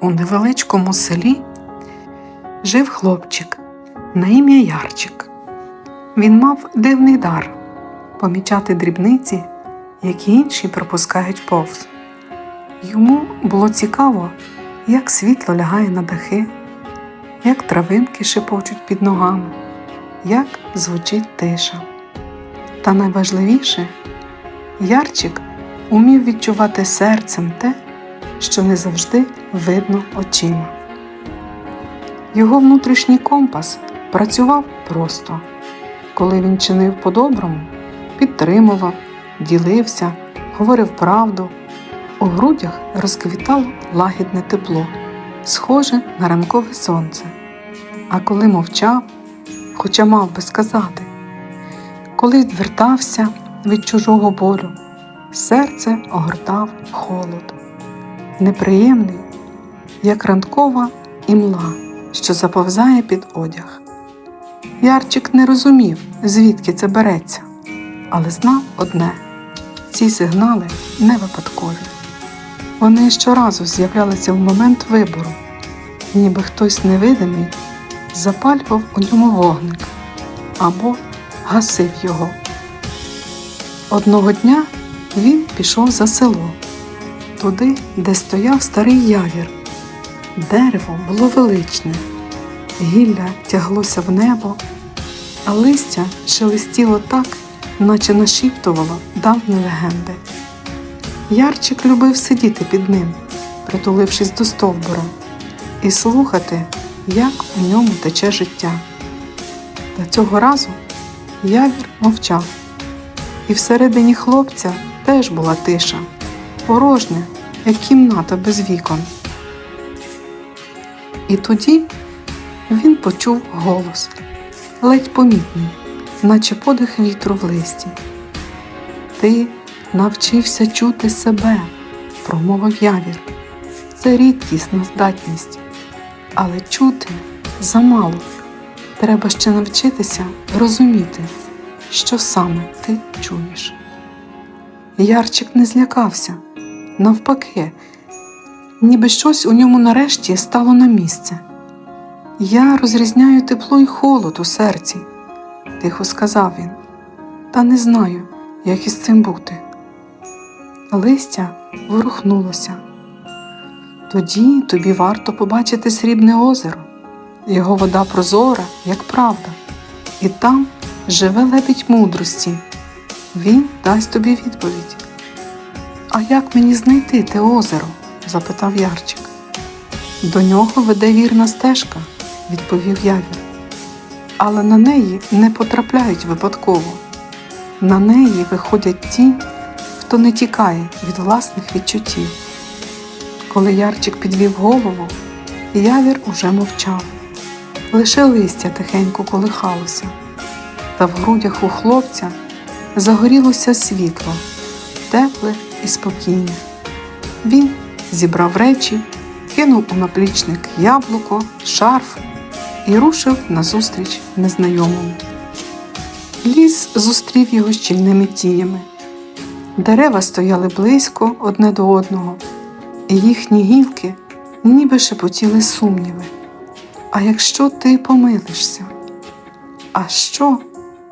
У невеличкому селі жив хлопчик на ім'я Ярчик. Він мав дивний дар помічати дрібниці, які інші пропускають повз. Йому було цікаво, як світло лягає на дахи, як травинки шепочуть під ногами, як звучить тиша. Та найважливіше, Ярчик умів відчувати серцем те, що не завжди видно очима. Його внутрішній компас працював просто. Коли він чинив по-доброму, підтримував, ділився, говорив правду, у грудях розквітало лагідне тепло, схоже на ранкове сонце. А коли мовчав, хоча мав би сказати, коли відвертався від чужого болю, серце огортав холод, неприємний, як ранкова імла, що заповзає під одяг. Ярчик не розумів, звідки це береться, але знав одне ці сигнали не випадкові. Вони щоразу з'являлися в момент вибору, ніби хтось невидимий запалював у ньому вогник або гасив його. Одного дня він пішов за село, туди, де стояв старий явір. Дерево було величне, гілля тяглося в небо, а листя шелестіло так, наче нашіптувало давні легенди. Ярчик любив сидіти під ним, притулившись до стовбура, і слухати, як у ньому тече життя. Та цього разу явір мовчав, і всередині хлопця теж була тиша, порожня, як кімната без вікон. І тоді він почув голос, ледь помітний, наче подих вітру в листі. Ти навчився чути себе, промовив явір. Це рідкісна здатність, але чути замало. Треба ще навчитися розуміти, що саме ти чуєш. Ярчик не злякався, навпаки, ніби щось у ньому нарешті стало на місце. Я розрізняю тепло й холод у серці, тихо сказав він, та не знаю, як із цим бути. Листя ворухнулося. Тоді тобі варто побачити срібне озеро, його вода прозора, як правда, і там живе лебідь мудрості. Він дасть тобі відповідь. А як мені знайти те озеро? запитав Ярчик. До нього веде вірна стежка, відповів Явір. Але на неї не потрапляють випадково. На неї виходять ті, хто не тікає від власних відчуттів. Коли Ярчик підвів голову, явір уже мовчав. Лише листя тихенько колихалося, та в грудях у хлопця загорілося світло, тепле і спокійне. Він зібрав речі, кинув у наплічник яблуко, шарф і рушив назустріч незнайомому. Ліс зустрів його щільними тінями. Дерева стояли близько одне до одного, і їхні гілки ніби шепотіли сумніви. А якщо ти помилишся? А що,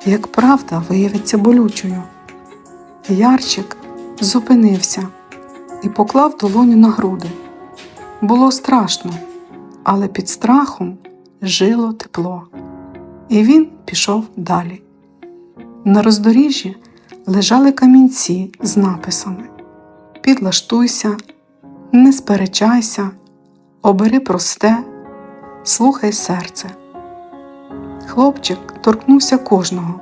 як правда виявиться болючою? Ярчик зупинився і поклав долоню на груди. Було страшно, але під страхом жило тепло, і він пішов далі. На роздоріжжі лежали камінці з написами: Підлаштуйся, не сперечайся, обери просте, слухай серце. Хлопчик торкнувся кожного.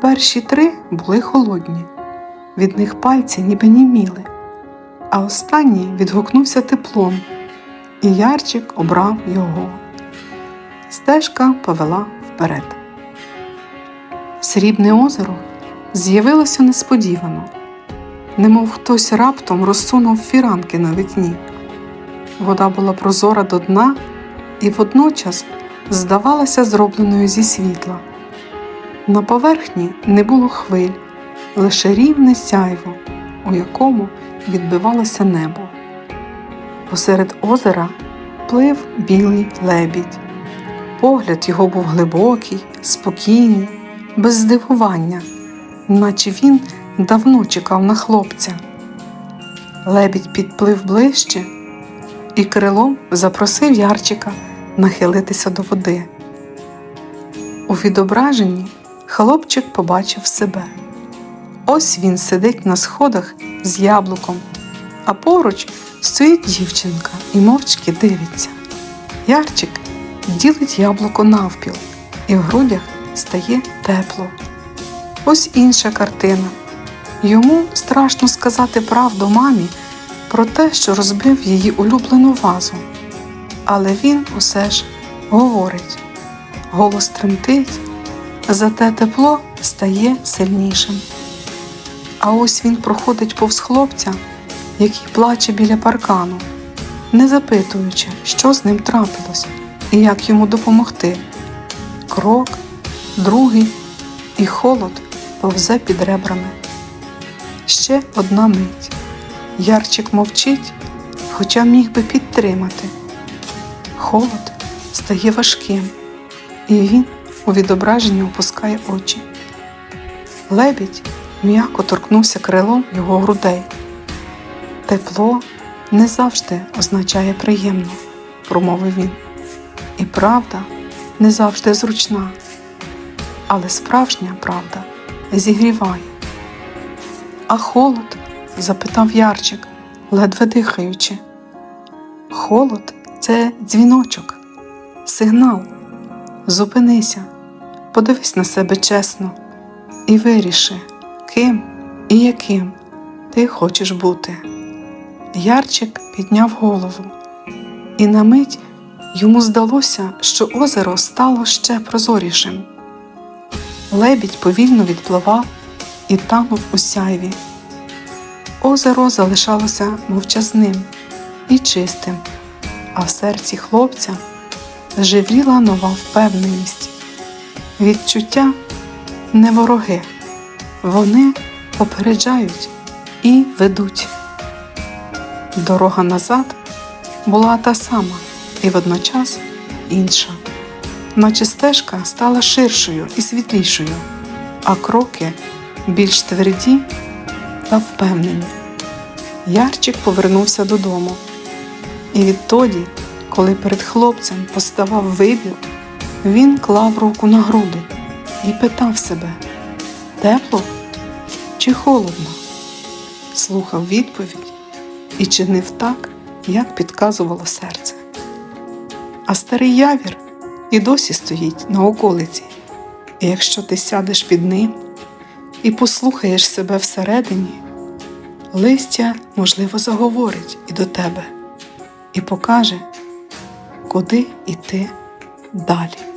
Перші три були холодні, від них пальці ніби німіли, а останній відгукнувся теплом, і Ярчик обрав його. Стежка повела вперед. Срібне озеро з'явилося несподівано, немов хтось раптом розсунув фіранки на вікні. Вода була прозора до дна і водночас здавалася зробленою зі світла. На поверхні не було хвиль, лише рівне сяйво, у якому відбивалося небо. Посеред озера плив білий лебідь. Погляд його був глибокий, спокійний, без здивування, наче він давно чекав на хлопця. Лебідь підплив ближче і крилом запросив Ярчика нахилитися до води. У відображенні хлопчик побачив себе. Ось він сидить на сходах з яблуком, а поруч стоїть дівчинка і мовчки дивиться. Ярчик ділить яблуко навпіл, і в грудях стає тепло. Ось інша картина. Йому страшно сказати правду мамі про те, що розбив її улюблену вазу. Але він усе ж говорить. Голос тремтить, зате тепло стає сильнішим. А ось він проходить повз хлопця, який плаче біля паркану, не запитуючи, що з ним трапилось і як йому допомогти. Крок, другий, і холод повзе під ребрами. Ще одна мить. Ярчик мовчить, хоча міг би підтримати. Холод стає важким, і він у відображенні опускає очі. Лебідь м'яко торкнувся крилом його грудей. Тепло не завжди означає приємно, промовив він. І правда не завжди зручна, але справжня правда зігріває. А холод? запитав Ярчик, ледве дихаючи. Холод це дзвіночок, сигнал. Зупинися, подивись на себе чесно і виріши, ким і яким ти хочеш бути. Ярчик підняв голову, і на мить йому здалося, що озеро стало ще прозорішим. Лебідь повільно відпливав і танув у сяйві. Озеро залишалося мовчазним і чистим, а в серці хлопця живріла нова впевненість. Відчуття не вороги, вони попереджають і ведуть. Дорога назад була та сама і водночас інша, наче стежка стала ширшою і світлішою, а кроки більш тверді та впевнені. Ярчик повернувся додому, і відтоді, коли перед хлопцем поставав вибір, він клав руку на груди і питав себе тепло чи холодно? Слухав відповідь і чинив так, як підказувало серце. А старий явір і досі стоїть на околиці, і якщо ти сядеш під ним і послухаєш себе всередині, листя, можливо, заговорить і до тебе, і покаже, куди йти далі.